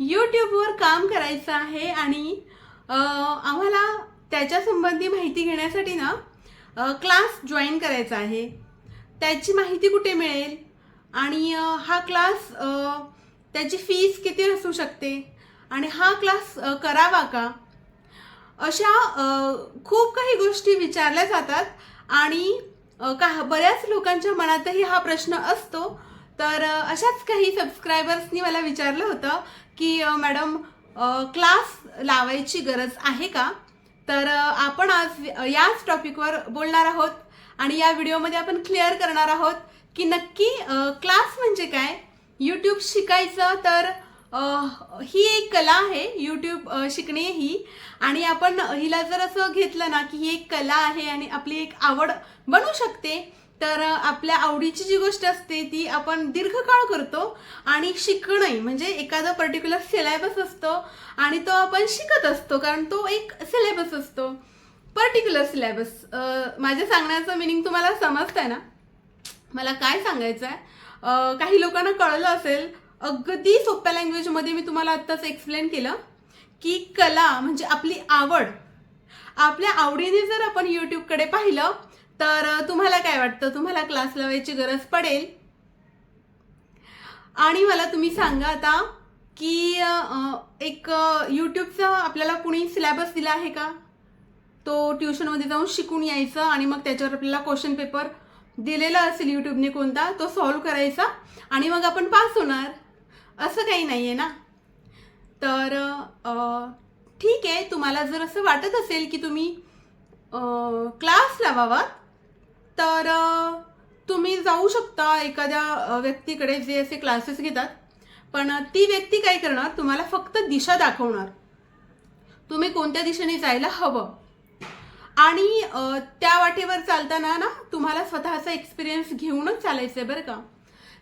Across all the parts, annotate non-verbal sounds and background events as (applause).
यूट्यूबवर काम करायचं आहे आणि आम्हाला त्याच्या संबंधी माहिती घेण्यासाठी ना क्लास जॉईन करायचा आहे. त्याची माहिती कुठे मिळेल? आणि हा क्लास त्याची फीस किती असू शकते? आणि हा क्लास करावा का? अशा खूप काही गोष्टी विचारल्या जातात आणि का बऱ्याच लोकांच्या मनातही हा प्रश्न असतो. तर अशाच काही सबस्क्रायबर्सनी मला विचारलं होतं की मॅडम क्लास लावायची गरज आहे का? तर आपण आज याच टॉपिकवर बोलणार आहोत आणि या व्हिडिओमध्ये आपण क्लिअर करणार आहोत की नक्की क्लास म्हणजे काय? यूट्यूब शिकायचं तर ही एक कला आहे. यूट्यूब शिकणे ही. आणि आपण हिला जर असं घेतलं ना की ही एक कला आहे आणि आपली एक आवड बनू शकते तर आपल्या आवडीची जी गोष्ट असते ती आपण दीर्घकाळ करतो आणि शिकणंही म्हणजे एखादा पर्टिक्युलर सिलेबस असतो आणि तो आपण शिकत असतो कारण तो एक सिलेबस असतो. पर्टिक्युलर सिलेबस माझ्या सांगण्याचं मिनिंग तुम्हाला समजतंय ना? मला काय सांगायचं आहे काही लोकांना कळलं असेल अगदी सोप्या लँग्वेजमध्ये मी तुम्हाला आत्ताच एक्सप्लेन केलं की कला म्हणजे आपली आवड. आपल्या आवडीने जर आपण यूट्यूबकडे पाहिलं तर तुम्हाला काय वाटतं? तुम्हाला क्लास लावायची गरज पडेल? आणि मला तुम्ही सांगा आता की एक यूट्यूबचा आपल्याला कुणी सिलेबस दिला आहे का? तो ट्युशनमध्ये जाऊन शिकून यायचं आणि मग त्याच्यावर आपल्याला क्वेश्चन पेपर दिलेला असेल यूट्यूबने कोणता तो सॉल्व करायचा आणि मग आपण पास होणार. असं काही नाही आहे ना? तर ठीक आहे. तुम्हाला जर असं वाटत असेल की तुम्ही क्लास लावावा तर तुम्ही जाऊ शकता एखाद्या व्यक्तीकडे जे असे क्लासेस घेतात. पण ती व्यक्ती काय करणार? तुम्हाला फक्त दिशा दाखवणार. तुम्ही कोणत्या दिशेने जायला हवं? आणि त्या वाटेवर चालताना ना तुम्हाला स्वतःचा एक्सपिरियन्स घेऊनच चालायचं आहे बरं का.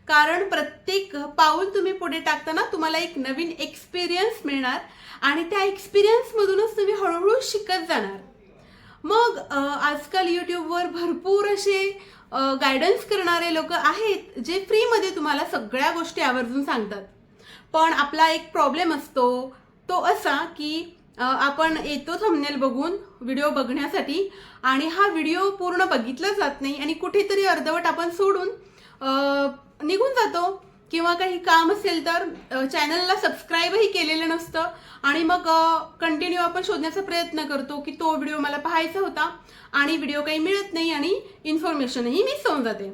कारण प्रत्येक पाऊल तुम्ही पुढे टाकताना तुम्हाला एक नवीन एक्सपिरियन्स मिळणार. आणि त्या एक्सपिरियन्समधूनच तुम्ही हळूहळू शिकत जाणार. मग आजकाल यूट्यूबवर भरपूर असे गायडन्स करणारे लोक आहेत जे फ्रीमध्ये तुम्हाला सगळ्या गोष्टी आवर्जून सांगतात. पण आपला एक प्रॉब्लेम असतो तो असा की आपण येतो थंबनेल बघून व्हिडिओ बघण्यासाठी आणि हा व्हिडिओ पूर्ण बघितला जात नाही आणि कुठेतरी अर्धवट आपण सोडून निघून जातो. किंवा काही काम असेल तर चॅनलला सबस्क्राईबही केलेलं नसतं. आणि मग कंटिन्यू आपण शोधण्याचा प्रयत्न करतो की तो व्हिडिओ मला पाहायचा होता आणि व्हिडिओ काही मिळत नाही आणि इन्फॉर्मेशनही मिस होऊन जाते.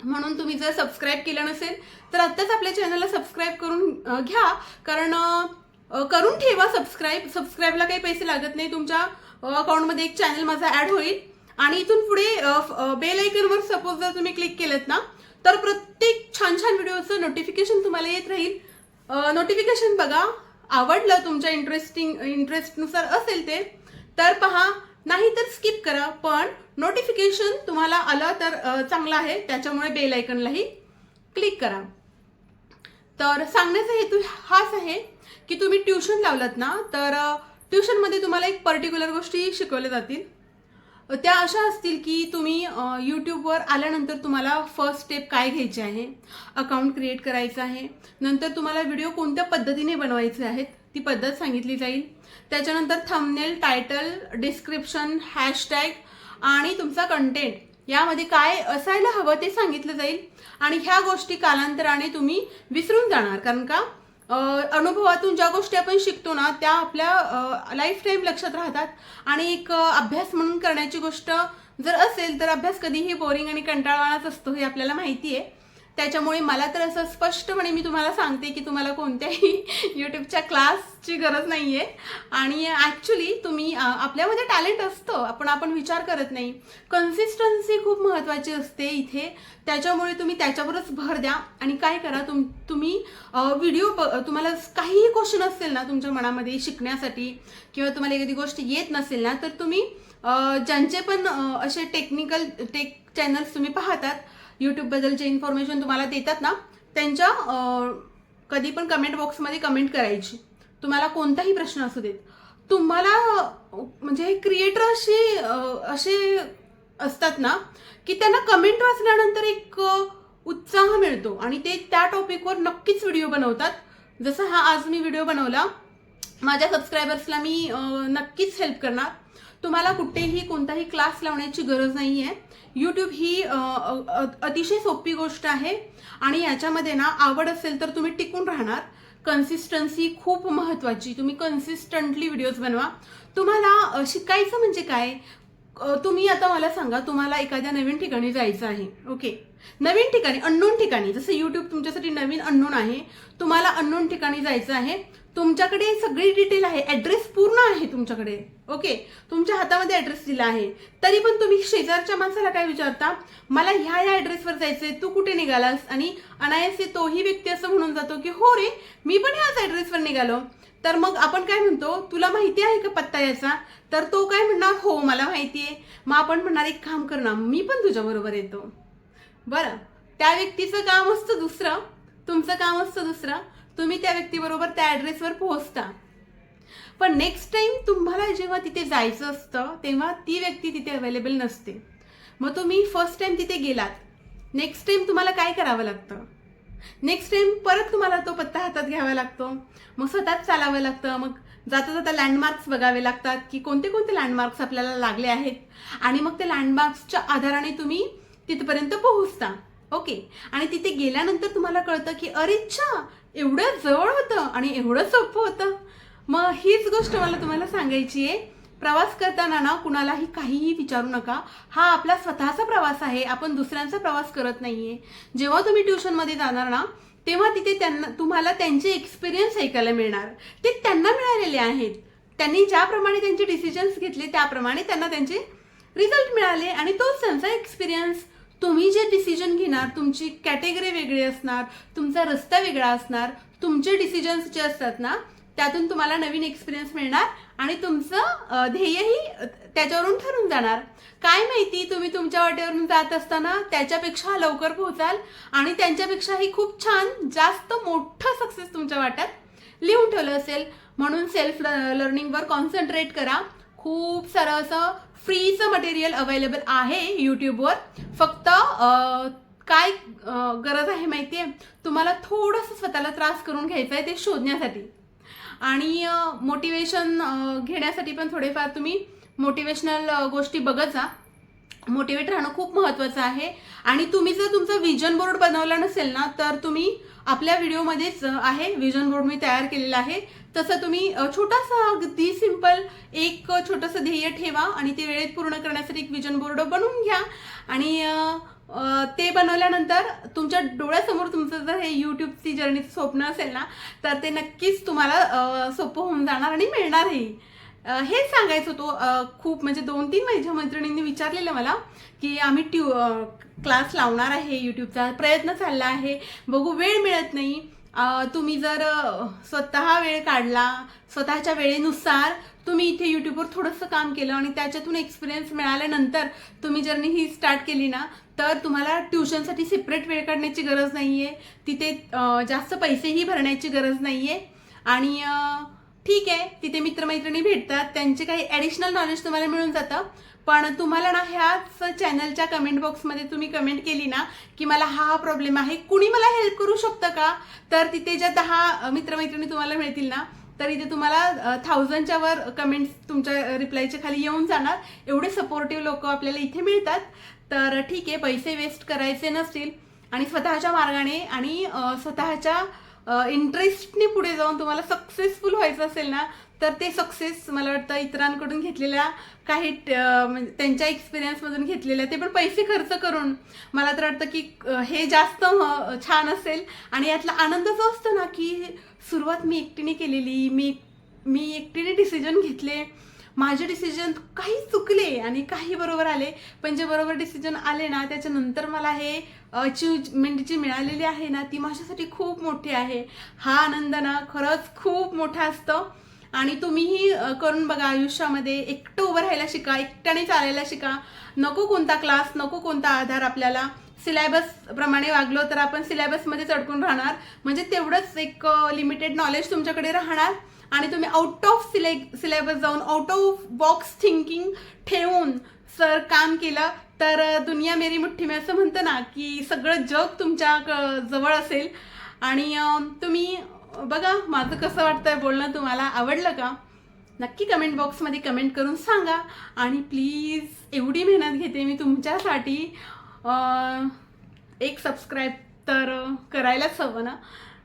म्हणून तुम्ही जर सबस्क्राईब केलं नसेल तर आत्ताच आपल्या चॅनलला सबस्क्राईब करून घ्या. कारण करून ठेवा सबस्क्राईब सबस्क्राईबला काही पैसे लागत नाही. तुमच्या अकाउंटमध्ये एक चॅनल माझा ॲड होईल. आणि इथून पुढे बेल आयकनवर सपोज जर तुम्ही क्लिक केलं ना तर प्रत्येक छान छान व्हिडिओचं नोटिफिकेशन तुम्हाला येत राहील. नोटिफिकेशन बघा आवडलं तुमच्या इंटरेस्टिंग इंटरेस्टनुसार असेल ते तर पहा नाही तर स्किप करा पण नोटिफिकेशन तुम्हाला आलं तर चांगलं आहे. त्याच्यामुळे बेल आयकनलाही क्लिक करा. तर सांगण्याचा हेतू हाच आहे की तुम्ही ट्युशन लावलात ना तर ट्युशनमध्ये तुम्हाला एक पर्टिक्युलर गोष्टी शिकवल्या जातील. त्या अशा असतील की तुम्ही यूट्यूबवर आल्यानंतर तुम्हाला फर्स्ट स्टेप काय घ्यायची आहे अकाउंट क्रिएट करायचं आहे नंतर तुम्हाला व्हिडिओ कोणत्या पद्धतीने बनवायचे आहेत ती पद्धत सांगितली जाईल. त्याच्यानंतर थंबनेल टायटल डिस्क्रिप्शन हॅशटॅग आणि तुमचा कंटेंट यामध्ये काय असायला हवं ते सांगितलं जाईल. आणि ह्या गोष्टी कालांतराने तुम्ही विसरून जाणार कारण का? अनुभवातून ज्या गोष्टी आपण शिकतो ना त्या आपल्या लाईफ टाईम लक्षात राहतात. आणि एक अभ्यास म्हणून करण्याची गोष्ट जर असेल तर अभ्यास कधीही बोरिंग आणि कंटाळवाणाच असतो हे आपल्याला माहिती आहे त्याच्यामुळे मला तर असं स्पष्टपणे मी तुम्हाला सांगते की तुम्हाला कोणत्याही (laughs) यूट्यूबच्या क्लासची गरज नाही आहे आणि ॲक्च्युली तुम्ही आपल्यामध्ये टॅलेंट असतं आपण आपण विचार करत नाही. कन्सिस्टन्सी खूप महत्त्वाची असते इथे. त्याच्यामुळे तुम्ही त्याच्यावरच भर द्या. आणि काय करा तुम तुम्ही व्हिडिओ ब तुम्हाला काहीही क्वेश्चन असेल ना तुमच्या मनामध्ये शिकण्यासाठी किंवा तुम्हाला एखादी गोष्ट येत नसेल ना तर तुम्ही ज्यांचे पण असे टेक्निकल टेक चॅनल्स तुम्ही पाहतात यूट्यूबबद्दल जे इन्फॉर्मेशन तुम्हाला देतात ना त्यांच्या कधी पण कमेंट बॉक्समध्ये कमेंट करायची. तुम्हाला कोणताही प्रश्न असू देत. तुम्हाला म्हणजे म्हणजे क्रिएटर असे असे असतात ना की त्यांना कमेंट वाचल्यानंतर एक उत्साह मिळतो. आणि ते त्या टॉपिकवर नक्कीच व्हिडिओ बनवतात. जसं हा आज मी व्हिडिओ बनवला माझ्या सबस्क्रायबर्सला मी नक्कीच हेल्प करणार. तुम्हाला कुठेही कोणताही क्लास लावण्याची गरज नाही आहे यूट्यूब ही अतिशय सोपी गोष्ट आहे. आणि याच्यामध्ये ना आवड असेल तर तुम्ही टिकून राहणार. कन्सिस्टन्सी खूप महत्त्वाची तुम्ही कन्सिस्टंटली व्हिडिओज बनवा. तुम्हाला शिकायचं म्हणजे काय? तुम्ही आता मला सांगा तुम्हाला एखाद्या नवीन ठिकाणी जायचं आहे. ओके. नवीन ठिकाणी अननोन ठिकाणी. जसं यूट्यूब तुमच्यासाठी नवीन अननोन आहे. तुम्हाला अननोन ठिकाणी जायचं आहे. तुमच्याकडे सगळी डिटेल आहे. ॲड्रेस पूर्ण आहे तुमच्याकडे. ओके तुमच्या हातामध्ये ॲड्रेस दिला आहे. तरी पण तुम्ही शेजारच्या माणसाला काय विचारता? मला ह्या ह्या ॲड्रेसवर जायचंय तू कुठे निघालास? आणि अनायसे तोही व्यक्ती असं म्हणून जातो की हो रे मी पण ह्याच ॲड्रेसवर निघालो. तर मग आपण काय म्हणतो? तुला माहिती आहे का पत्ता याचा? तर तो काय म्हणणार? हो मला माहिती आहे. मग आपण म्हणणार एक काम कर ना मी पण तुझ्या बरोबर येतो. बरं त्या व्यक्तीचं काम असतं दुसरं. तुमचं काम असतं दुसरं. तुम्ही त्या व्यक्तीबरोबर त्या ॲड्रेसवर पोहोचता. पण नेक्स्ट टाइम तुम्हाला जेव्हा तिथे जायचं असतं तेव्हा ती व्यक्ती तिथे अवेलेबल नसते. मग तुम्ही फर्स्ट टाइम तिथे गेलात. नेक्स्ट टाइम तुम्हाला काय करावं लागतं? नेक्स्ट टाइम परत तुम्हाला तो पत्ता हातात घ्यावा लागतो. मग स्वतःच चालावं लागतं. मग जाता जाता लँडमार्क्स बघावे लागतात की कोणते कोणते लँडमार्क्स आपल्याला लागले आहेत? आणि मग ते लँडमार्क्सच्या आधाराने तुम्ही तिथपर्यंत पोहोचता. ओके आणि तिथे गेल्यानंतर तुम्हाला कळतं की अरेच्छा एवढं जवळ होतं आणि एवढं सोपं होतं. मग हीच गोष्ट मला तुम्हाला सांगायची आहे. प्रवास करताना ना कुणालाही काहीही विचारू नका. हा आपला स्वतःचा प्रवास आहे. आपण दुसऱ्यांचा प्रवास करत नाहीये. जेव्हा तुम्ही ट्युशनमध्ये जाणार ना तेव्हा तिथे त्यांना तुम्हाला त्यांचे एक्सपिरियन्स ऐकायला मिळणार. ते त्यांना मिळालेले आहेत. त्यांनी ज्याप्रमाणे त्यांचे डिसिजन्स घेतले त्याप्रमाणे त्यांना त्यांचे रिझल्ट मिळाले आणि तोच त्यांचा एक्सपिरियन्स तुम्ही जे डिसिजन घेणार तुमची कॅटेगरी वेगळी असणार तुमचा रस्ता वेगळा असणार तुमचे डिसिजन्स जे असतात ना त्यातून तुम्हाला नवीन एक्सपिरियन्स मिळणार आणि तुमचं ध्येयही त्याच्यावरून ठरून जाणार. काय माहिती तुम्ही तुमच्या वाटेवरून जात असताना त्याच्यापेक्षा लवकर पोहोचाल आणि त्यांच्यापेक्षाही खूप छान जास्त मोठं सक्सेस तुमच्या वाट्यात लिहून ठेवलं असेल. म्हणून सेल्फ लर्निंगवर कॉन्सन्ट्रेट करा. खूप सारं असं फ्रीचं मटेरियल अवेलेबल आहे यूट्यूबवर फक्त काय गरज आहे माहिती आहे तुम्हाला थोडंसं स्वतःला त्रास करून घ्यायचं आहे ते शोधण्यासाठी. आणि मोटिवेशन घेण्यासाठी पण थोडेफार तुम्ही मोटिवेशनल गोष्टी बघत जा. मोटिवेट राहणं खूप महत्त्वाचं आहे. आणि तुम्ही जर तुमचं विजन बोर्ड बनवला नसेल ना तर तुम्ही आपल्या व्हिडिओमध्येच आहे. विजन बोर्ड मी तयार केलेला आहे. तसं तुम्ही छोटासा अगदी सिंपल एक छोटंसं ध्येय ठेवा आणि ते वेळेत पूर्ण करण्यासाठी एक विजन बोर्ड बनवून घ्या. आणि ते बनवल्यानंतर तुमच्या डोळ्यासमोर तुमचं जर हे यूट्यूबची जर्नीचं स्वप्न असेल ना तर ते नक्कीच तुम्हाला सोपं होऊन जाणार आणि मिळणारही. अ, हेच सांगायचं होतं खूप म्हणजे दोन तीन माझ्या मैत्रिणींनी विचारलेलं मला की आम्ही ट्यू क्लास लावणार आहे यूट्यूबचा प्रयत्न चालला आहे बघू वेळ मिळत नाही. तुम्ही जर स्वतः वेळ काढला स्वतःच्या वेळेनुसार तुम्ही इथे यूट्यूबवर थोडंसं काम केलं आणि त्याच्यातून एक्सपिरियन्स मिळाल्यानंतर तुम्ही जर्नी ही स्टार्ट केली ना तर तुम्हाला ट्युशनसाठी सेपरेट वेळ काढण्याची गरज नाही आहे तिथे जास्त पैसेही भरण्याची गरज नाही आहे आणि ठीक आहे तिथे मित्रमैत्रिणी भेटतात त्यांचे काही ॲडिशनल नॉलेज तुम्हाला मिळून जातं. पण तुम्हाला ना ह्याच चॅनलच्या कमेंट बॉक्समध्ये तुम्ही कमेंट केली ना की मला हा हा प्रॉब्लेम आहे कुणी मला हेल्प करू शकतं का? तर तिथे ज्या दहा मित्रमैत्रिणी तुम्हाला मिळतील ना तर इथे तुम्हाला थाउजंडच्या वर कमेंट्स तुमच्या रिप्लायच्या खाली येऊन जाणार. एवढे सपोर्टिव्ह लोक आपल्याला इथे मिळतात. तर ठीक आहे पैसे वेस्ट करायचे नसतील. आणि स्वतःच्या मार्गाने आणि स्वतःच्या इंटरेस्टने पुढे जाऊन तुम्हाला सक्सेसफुल व्हायचं असेल ना तर ते सक्सेस मला वाटतं इतरांकडून घेतलेल्या काही म्हणजे त्यांच्या एक्सपिरियन्समधून घेतलेल्या ते पण पैसे खर्च करून मला तर वाटतं की हे जास्त म- छान असेल. आणि यातला आनंद जो असतो ना की सुरुवात मी एकटीने केलेली मी मी एकटीने डिसिजन घेतले माझे डिसिजन काही चुकले आणि काही बरोबर आले. पण जे बरोबर डिसिजन आले ना त्याच्यानंतर मला हे अचिवमेंट जी मिळालेली आहे ना ती माझ्यासाठी खूप मोठी आहे. हा आनंद ना खरंच खूप मोठा असतो. आणि तुम्हीही करून बघा आयुष्यामध्ये एकटं उभं राहायला शिका एकट्याने चालायला शिका. नको कोणता क्लास नको कोणता आधार आपल्याला. सिलेबस प्रमाणे वागलो तर आपण सिलेबसमध्येच अडकून राहणार. म्हणजे तेवढंच एक लिमिटेड नॉलेज तुमच्याकडे राहणार. आणि तुम्ही आउट ऑफ सिले सिलेबस जाऊन आउट ऑफ बॉक्स थिंकिंग ठेवून सर काम केलं तर दुनिया मेरी मुठ्ठी मी असं म्हणतं ना की सगळं जग तुमच्या जवळ असेल. आणि तुम्ही बघा माझं कसं वाटतंय बोलणं तुम्हाला आवडलं का? नक्की कमेंट बॉक्समध्ये कमेंट करून सांगा. आणि प्लीज एवढी मेहनत घेते मी तुमच्यासाठी. एक सबस्क्राईब तर करायलाच हवं ना?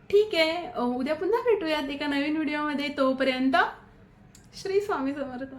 ठीक आहे उद्या पुन्हा भेटूयात एका नवीन व्हिडिओमध्ये तोपर्यंत श्री स्वामी समर्थ.